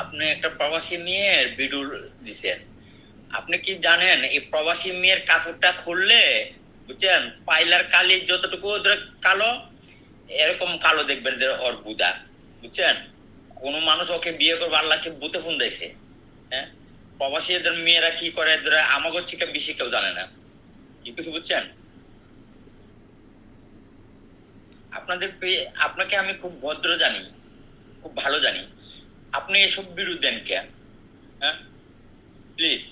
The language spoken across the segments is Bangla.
আপনি একটা প্রবাসী মেয়ের ভিডিও দিছেন। আপনি কি জানেন এই প্রবাসী মেয়ের কাপড়টা খুললে, বুঝছেন, পাইলার কালির যতটুকু কালো, এরকম কালো দেখবেন যে ওর বুদা, বুঝছেন? কোন মানুষ ওকে বিয়ে করবে, আল্লাহকে বুতে ফোন দিয়েছে। হ্যাঁ? প্রবাসী এদের মেয়েরা কি করে? এদের আমাগো থেকে বেশি কেউ জানে না। কি কিছু বুঝছেন? আপনাদের আপনাকে আমি খুব ভদ্র জানি, খুব ভালো জানি। আপনি এসব বিরুদ্ধ দেন কেন? হ্যাঁ? প্লিজ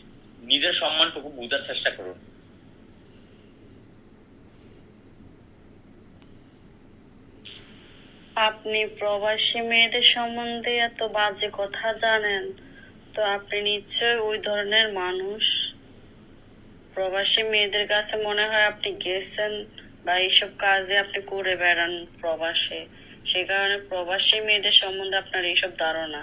নিজের সম্মানটুকু বোঝার চেষ্টা করুন। আপনি প্রবাসী মেয়েদের সম্বন্ধে এত বাজে কথা জানেন, তো আপনি নিশ্চয় ওই ধরনের মানুষ? প্রবাসী মেয়েদের কাছে মনে হয় আপনি গেছেন বা এইসব কাজে আপনি করে বেড়ান প্রবাসে। সে কারণে প্রবাসী মেয়েদের সম্বন্ধে আপনার এইসব ধারণা।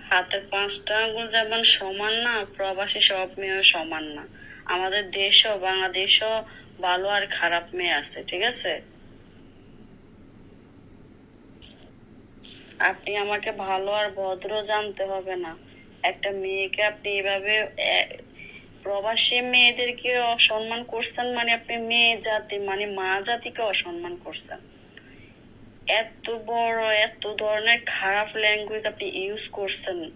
হাতের পাঁচটা আঙ্গুল যেমন সমান না, প্রবাসী সব মেয়েও সমান না। আমাদের দেশও, বাংলাদেশও ভালো আর খারাপ মেয়ে আছে, ঠিক আছে? আপনি আমাকে ভালো আর ভদ্র জানতে হবে না। একটা মেয়েকে আপনি এভাবে প্রবাসী মেয়েদেরকে অসম্মান করছেন মানে আপনি মেয়ে জাতি মানে মা জাতিকে অসম্মান করছেন। এত বড়, এত ধরনের খারাপ ল্যাঙ্গুয়েজ আপনি ইউজ করছেন।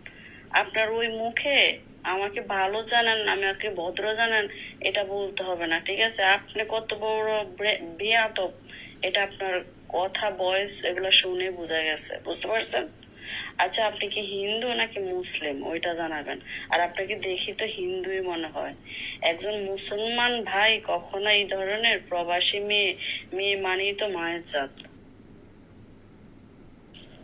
আপনার ওই মুখে আমাকে ভালো জানেন আমাকে ভদ্র জানেন, এটা বলতে হবে না, ঠিক আছে? আপনি কত বড় বেয়াদব, এটা আপনার কথা ভয়েস এগুলো শুনে বোঝা গেছে, বুঝতে পারছেন? আচ্ছা আপনি কি হিন্দু নাকি মুসলিম? ওইটা জানাবেন। আর আপনাকে দেখি তো হিন্দুই মনে হয়। একজন মুসলমান ভাই কখনো এই ধরনের প্রবাসী মেয়ে মেয়ে মানেই তো মায়ের জাত।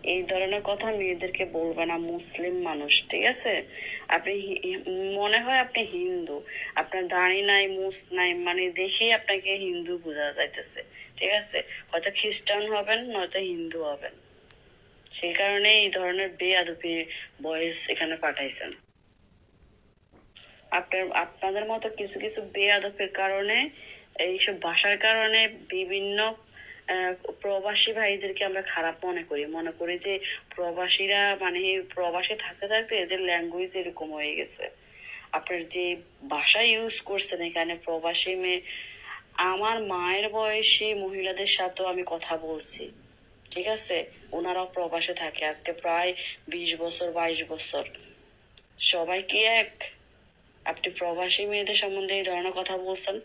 এই ধরনের কথা মেয়েদেরকে বলবে না, মুসলিম মানুষ, ঠিক আছে? আপনি মনে হয় আপনি হিন্দু। আপনার দাড়ি নাই মুস নাই মানে দেখেই আপনাকে হিন্দু বোঝা যাইতেছে, ঠিক আছে? হয়তো খ্রিস্টান হবেন, নয়তো হিন্দু হবেন। সেই কারণে এই ধরনের বেয়াদবি বয়েস এখানে পাঠাইছেন। আপনার, আপনাদের মতো কিছু কিছু বেয়াদবের কারণে, এইসব ভাষার কারণে বিভিন্ন প্রবাসী ভাইদেরকে আমরা খারাপ মনে করি। মনে করি যে প্রবাসীরা মানে প্রবাসে থাকতে থাকতে এদের ল্যাঙ্গুয়েজ এরকম হয়ে গেছে। আপনার যে ভাষা ইউজ করছেন এখানে প্রবাসী মেয়ে, আমার মায়ের বয়সী মহিলাদের সাথেও আমি কথা বলছি। ঠিক আছে? ওনারাও প্রবাসে থাকে। আজকে প্রায় বিশ বছর, বাইশ বছর। সবাই কি এক? আপনি প্রবাসী মেয়েদের সম্বন্ধে এই ধরনের কথা বলছেন?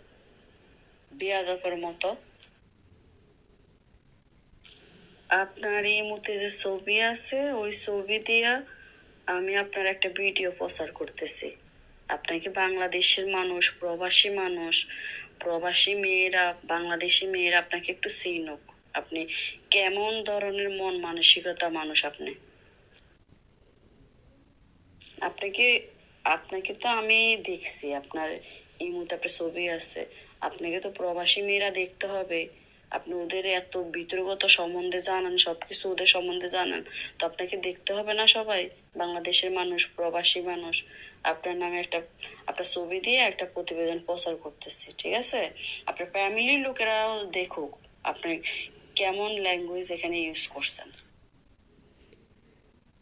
বিয়াদবের মতো। আপনার এই মুহূর্তে যে ছবি আছে, ওই ছবি দিয়া আমি আপনার একটা ভিডিও প্রচার করতেছি। আপনাকে বাংলাদেশের মানুষ, প্রবাসী মানুষ, প্রবাসী মেয়েরা, বাংলাদেশি মেয়েরা আপনাকে একটু চিনুক আপনি কেমন ধরনের মন মানসিকতা মানুষ আপনি? আপনাকে আপনাকে তো আমি দেখছি, আপনার এই মুহূর্তে আপনার ছবি আছে। আপনাকে তো প্রবাসী মেয়েরা দেখতে হবে। আপনি ওদের এত বিতর্গত সম্বন্ধে জানেন, সবকিছু ওদের সম্বন্ধে জানেন, তো আপনাকে দেখতে হবে না সবাই? বাংলাদেশের মানুষ, প্রবাসী মানুষ। আপনার নামে একটা, আপনার ছবি দিয়ে একটা প্রতিবেদন প্রচার করতেছি, ঠিক আছে? আপনার ফ্যামিলির লোকেরাও দেখুক আপনি কেমন ল্যাঙ্গুয়েজ এখানে ইউজ করছেন।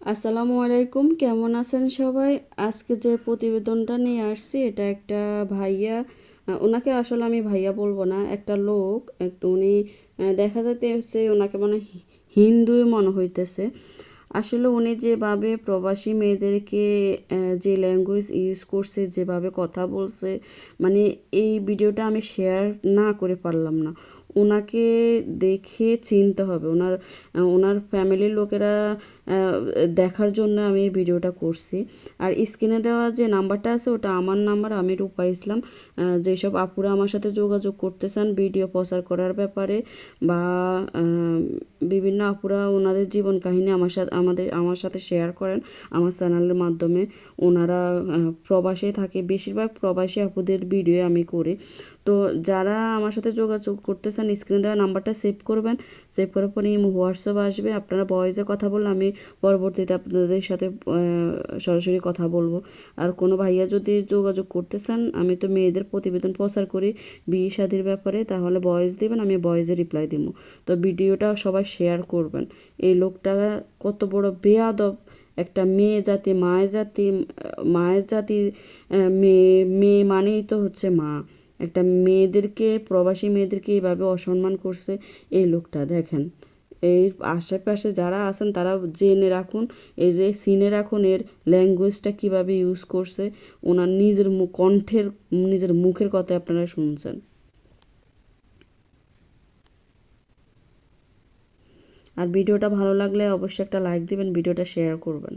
আসসালামু আলাইকুম, কেমন আছেন সবাই? আজকে যে প্রতিবেদনটা নিয়ে আসছি, এটা একটা ভাইয়া ওনাকে আসলে আমি ভাইয়া বলব না, একটা লোক, একটু উনি দেখা যাইতে হচ্ছে ওনাকে মানে হিন্দু মনে হইতেছে। আসলে উনি যেভাবে প্রবাসী মেয়েদেরকে যে ল্যাঙ্গুয়েজ ইউজ করছে, যেভাবে কথা বলছে মানে এই ভিডিওটা আমি শেয়ার না করে পারলাম না। ওনাকে দেখে চিনতে হবে। ওনার ওনার ফ্যামিলির লোকেরা দেখার জন্য আমি এই ভিডিওটা করছি। আর স্ক্রিনে দেওয়া যে নাম্বারটা আছে, ওটা আমার নাম্বার, আমি রূপা ইসলাম। যেসব আপুরা আমার সাথে যোগাযোগ করতে চান, ভিডিও প্রচার করার ব্যাপারে বা বিভিন্ন আপুরা ওনাদের জীবন কাহিনী আমার সাথে, আমাদের, আমার সাথে শেয়ার করেন, আমার চ্যানেলের মাধ্যমে ওনারা প্রবাসে থাকে। বেশিরভাগ প্রবাসী আপুদের ভিডিও আমি করি। তো যারা আমার সাথে যোগাযোগ করতে চান স্ক্রিনে দেওয়া নাম্বারটা সেভ করবেন। সেভ করার পরে হোয়াটসঅ্যাপ আসবে। আপনারা ভয়েসে কথা বললে আমি পরবর্তীতে আপনাদের সাথে সরাসরি কথা বলব। আর কোনো ভাইয়া যদি যোগাযোগ করতে চান আমি তো মেয়েদের প্রতিবেদন প্রচার করি বিয়ে শাদির ব্যাপারে, তাহলে ভয়েস দিবেন, আমি ভয়েসে রিপ্লাই দিব। তো ভিডিওটা সবাই শেয়ার করবেন। এই লোকটা কত বড় বেয়াদব। একটা মেয়ে জাতি, মায়ের জাতি মায়ের জাতি মেয়ে মেয়ে মানেই তো হচ্ছে মা। একটা মেয়েদেরকে, প্রবাসী মেয়েদেরকে এইভাবে অসম্মান করছে এই লোকটা, দেখেন। এর আশেপাশে যারা আছেন তারা জেনে রাখুন, এর সিনে রাখুন এর ল্যাঙ্গুয়েজটা কীভাবে ইউজ করছে। ওনার নিজের কণ্ঠের, নিজের মুখের কথা আপনারা শুনছেন। আর ভিডিওটা ভালো লাগলে অবশ্যই একটা লাইক দিবেন, ভিডিওটা শেয়ার করবেন।